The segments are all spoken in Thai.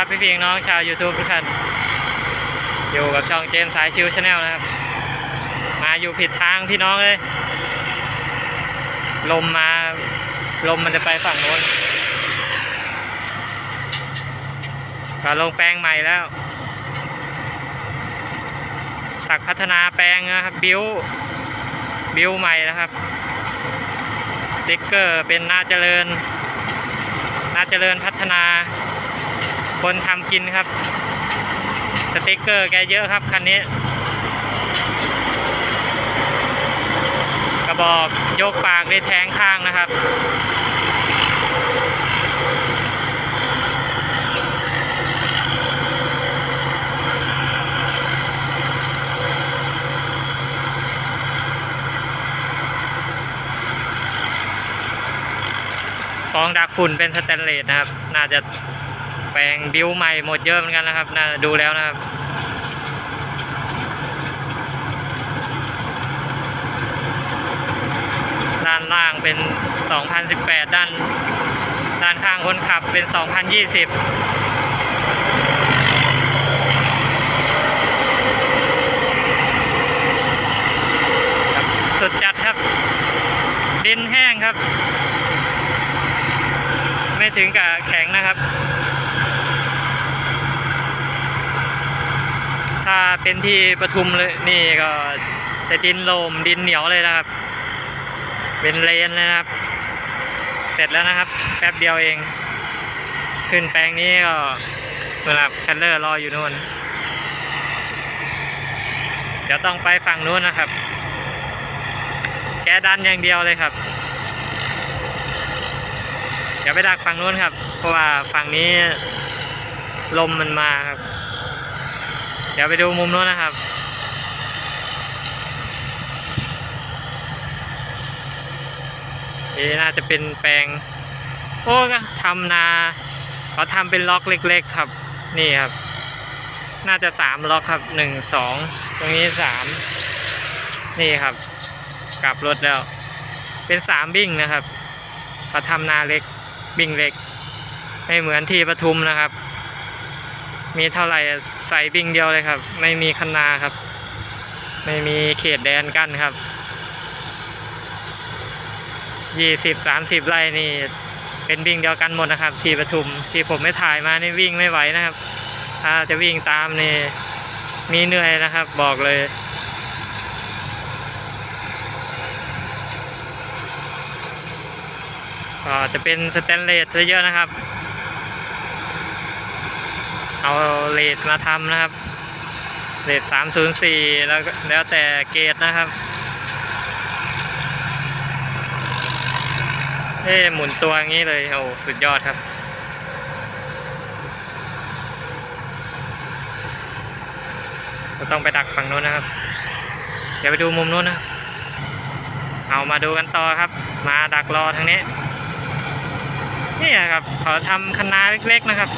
ครับพี่พี่น้องชาว YouTube ทุกท่านอยู่กับช่องเจมสายชิวชาแนลนะครับ มาอยู่ผิดทางพี่น้องเลย ลมมา ลมมันจะไปฝั่งโน้นก็ลงแปลงใหม่แล้ว สักพัฒนาแปลงนะครับ บิวบิวใหม่นะครับสติ๊กเกอร์เป็นนาเจริญ นาเจริญพัฒนา คนทำกินครับ สติกเกอร์แกเยอะครับคันนี้ กระบอกยกปากได้แทงข้างนะครับฟองดักฝุ่นเป็นสแตนเลสนะครับ น่าจะ ลงบิวใหม่หมดเยอะเหมือนกันนะครับน่ะดูแล้วนะครับด้านล่างเป็น 2018 ด้าน ด้านข้างคนขับเป็น 2020ครับสุดจัดครับ ดินแห้งครับ ไม่ถึงกับแข็งนะครับ ถ้าเป็นที่ปทุมเลยนี่ก็จะดินโลมดินเหนียวเลยนะครับ เป็นเลนเลยนะครับ เสร็จแล้วนะครับ แป๊บเดียวเอง ขึ้นแปลงนี้ก็สำหรับคันเลอร์รออยู่นู่น เดี๋ยวต้องไปฝั่งนู้นนะครับ แกดันอย่างเดียวเลยครับ เดี๋ยวไปดักฝั่งนู้นครับ เพราะว่าฝั่งนี้ลมมันมาครับ ดี๋ยวไปดูมุมนู้นนะครับ นี่น่าจะเป็นแปลง โอ้ก็ทำนาเขาทำเป็นล็อกเล็ก ๆ ครับ นี่ครับ น่าจะสามล็อกครับหนึ่งสองตรงนี้สามนี่ครับ กลับรถแล้ว เป็นสามบิ้งนะครับเขาทำนาเล็กบิ่งเล็ก ไม่เหมือนที่ปทุมนะครับ มีเท่าไหร่ใส่บิ่งเดียวเลยครับ ไม่มีคันนาครับ ไม่มีเขตแดนกั้นครับยี่สิบสามสิบไร่นี่ เป็นวิ่งเดียวกันหมดนะครับ ที่ปทุมที่ผมไม่ถ่ายมานี่วิ่งไม่ไหวนะครับ ถ้าจะวิ่งตามนี่ มีเหนื่อยนะครับ บอกเลยก็จะเป็นสแตนเลสเยอะนะครับ เอาเลสมาทำนะครับเลสสามศูนย์สี่แล้วแล้วแต่เกรดนะครับเอ๊หมุนตัวงี้เลยโอ้สุดยอดครับก็ต้องไปดักฝั่งนู้นนะครับ เดี๋ยวไปดูมุมนู้นนะ เอามาดูกันต่อครับ มาดักรอทางนี้ นี่ครับเขาทำคันนาเล็กๆนะครับ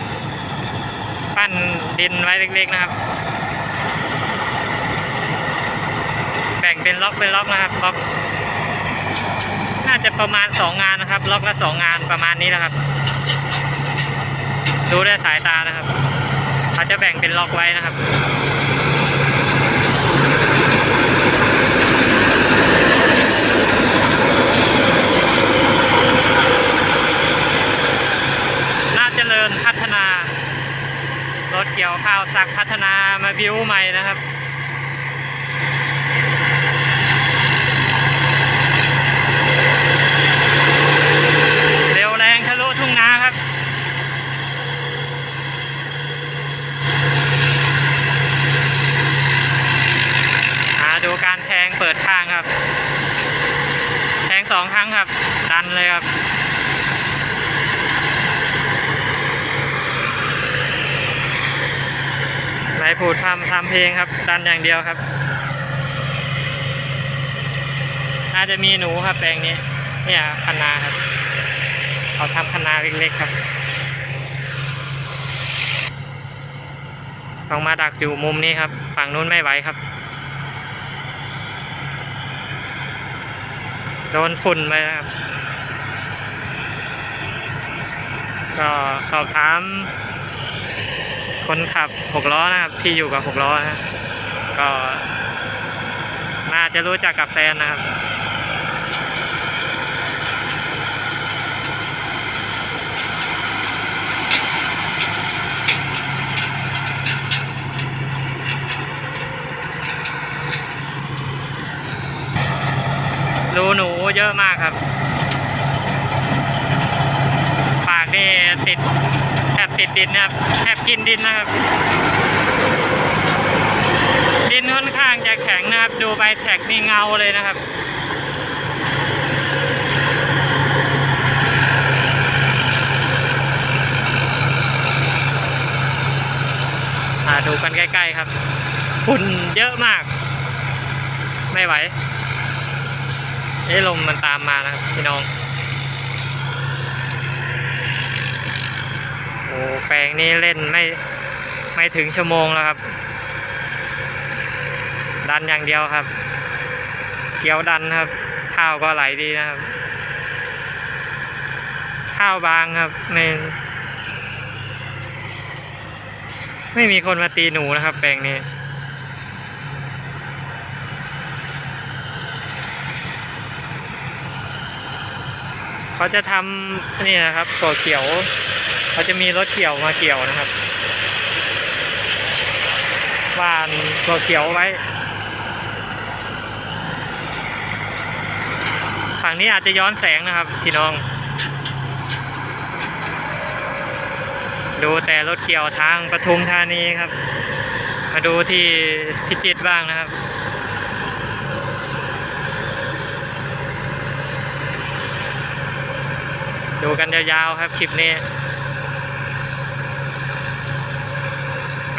ปั้นดินไว้เล็กๆนะครับ แบ่งเป็นล็อกเป็นล็อกนะครับล็อกน่าจะประมาณสองงานนะครับ ล็อกละสองงานประมาณนี้นะครับ ดูด้วยสายตานะครับเขาจะแบ่งเป็นล็อกไว้นะครับ น่าเจริญพัฒนา รถเักพัฒนามาบิวใหม่นะครับเร็วแรงทะลุทุ่งนาครับมาดูการแทงเปิดข้างครับ แทงสองครั้งครับ ดันเลยครับ นาย ผูดทำทำเพลงครับดันอย่างเดียวครับ น่าจะมีหนูครับแปลงนี้ เนี่ยคันนาครับเขาทำคันนาเล็กๆครับต้องมาดักอยู่มุมนี้ครับ ฝั่งนู้นไม่ไหวครับ โดนฝุ่นไปครับ ก็สอบถาม คนขับหกล้อนะครับ ที่อยู่กับหกล้อนะก็น่าจะรู้จักกับแฟนนะครับรูหนูเยอะมากครับ ปากนี่ติดแทบติดดินนะครับแทบ กินดินนะครับ ดินค่อนข้างจะแข็งนะครับ ดูใบแท็กนี่เงาเลยนะครับดูกันใกล้ ๆ ครับฝุ่นเยอะมาก ไม่ไหวเอ้ลมมันตามมานะครับพี่น้อง โอ้ แปลงนี้เล่นไม่ไม่ถึงชั่วโมงแล้วครับ ดันอย่างเดียวครับ เกี่ยวดันครับ ข้าวก็ไหลดีนะครับ ข้าวบางครับไม่ไม่มีคนมาตีหนูนะครับ แปลงนี้เขาจะทำนี่นะครับตัวเกี่ยว เขาจะมีรถเกี่ยวมาเกี่ยวนะครับวานตัวเกี่ยวไว้ฝั่งนี้อาจจะย้อนแสงนะครับพี่น้อง ดูแต่รถเกี่ยวทางปทุมธานีครับ มาดูที่พิจิตรบ้างนะครับดูกันยาวๆครับคลิปนี้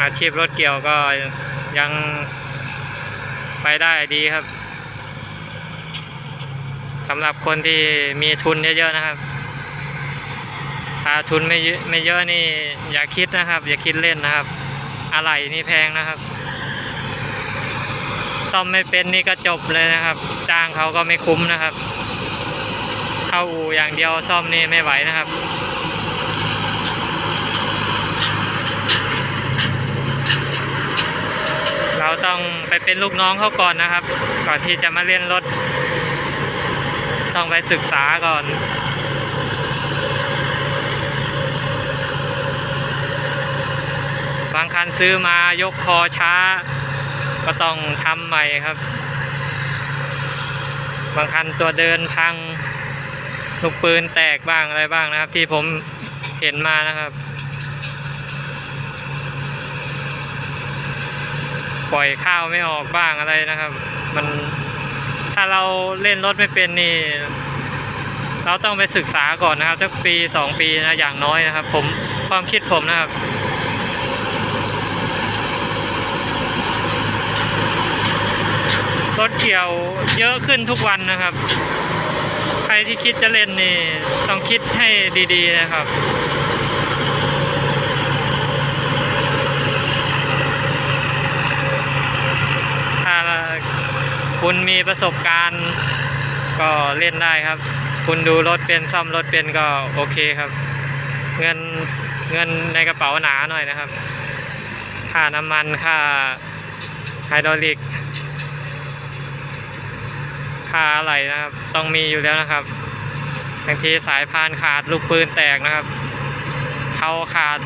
อาชีพรถเกี่ยวก็ยังไปได้ดีครับสำหรับคนที่มีทุนเยอะๆนะครับ ถ้าทุนไม่เยอะไม่เยอะนี่อย่าคิดนะครับ อย่าคิดเล่นนะครับ อะไรนี่แพงนะครับซ่อมไม่เป็นนี่ก็จบเลยนะครับ จ้างเขาก็ไม่คุ้มนะครับ เข้าอู่อย่างเดียวซ่อมนี่ไม่ไหวนะครับ เราต้องไปเป็นลูกน้องเขาก่อนนะครับ ก่อนที่จะมาเล่นรถ ต้องไปศึกษาก่อนบางคันซื้อมายกคอช้า ก็ต้องทำใหม่ครับ บางคันตัวเดินพัง ลูกปืนแตกบ้างอะไรบ้างนะครับ ที่ผมเห็นมานะครับ ปล่อยข้าวไม่ออกบ้างอะไรนะครับ มันถ้าเราเล่นรถไม่เป็นนี่ เราต้องไปศึกษาก่อนนะครับสักปีสองปีนะอย่างน้อยนะครับ ผมความคิดผมนะครับรถเกี่ยวเยอะขึ้นทุกวันนะครับ ใครที่คิดจะเล่นนี่ ต้องคิดให้ดี ๆ นะครับ ถ้า คุณมีประสบการณ์ก็เล่นได้ครับ คุณดูรถเป็นซ่อมรถเป็นก็โอเคครับ เงินเงินในกระเป๋าหนาหน่อยนะครับ ค่าน้ำมันค่าไฮดรอลิกค่าอะไรนะครับ ต้องมีอยู่แล้วนะครับบางทีสายพานขาดลูกปืนแตกนะครับเขาขาด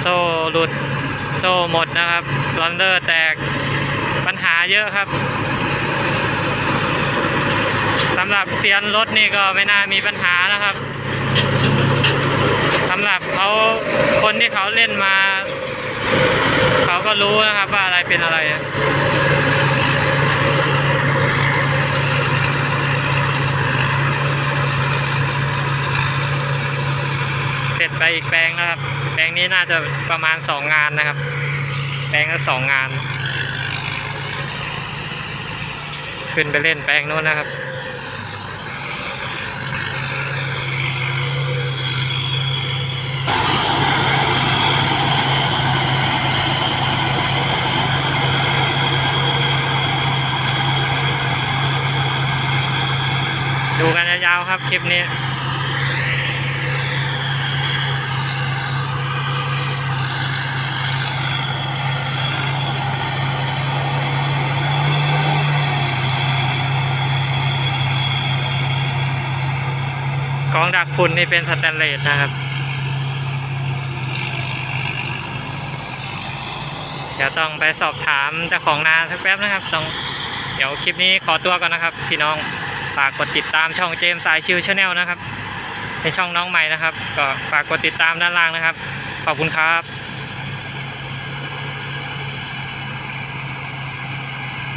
โซ่หลุดโซ่หมดนะครับลอนเดอร์แตก ปัญหาเยอะครับสำหรับเซียนรถนี่ก็ไม่น่ามีปัญหานะครับสำหรับเขาคนที่เขาเล่นมา เขาก็รู้นะครับว่าอะไรเป็นอะไรเสร็จไปอีกแปลงนะครับ แปลงนี้น่าจะประมาณสองงานนะครับ แปลงละสองงาน ขึ้นไปเล่นแปลงโน้นนะครับ ดูกันยาวๆครับคลิปนี้ องดักฝุ่นนี่เป็นสแตนเลสนะครับ เดี๋ยวต้องไปสอบถามเจ้าของนาสักแป๊บนะครับต้องเดี๋ยวคลิปนี้ขอตัวก่อนนะครับ พี่น้องฝากกดติดตามช่องเจมส์สายชิวชาแนลนะครับเป็นช่องน้องใหม่นะครับ ก็ฝากกดติดตามด้านล่างนะครับ ขอบคุณครับ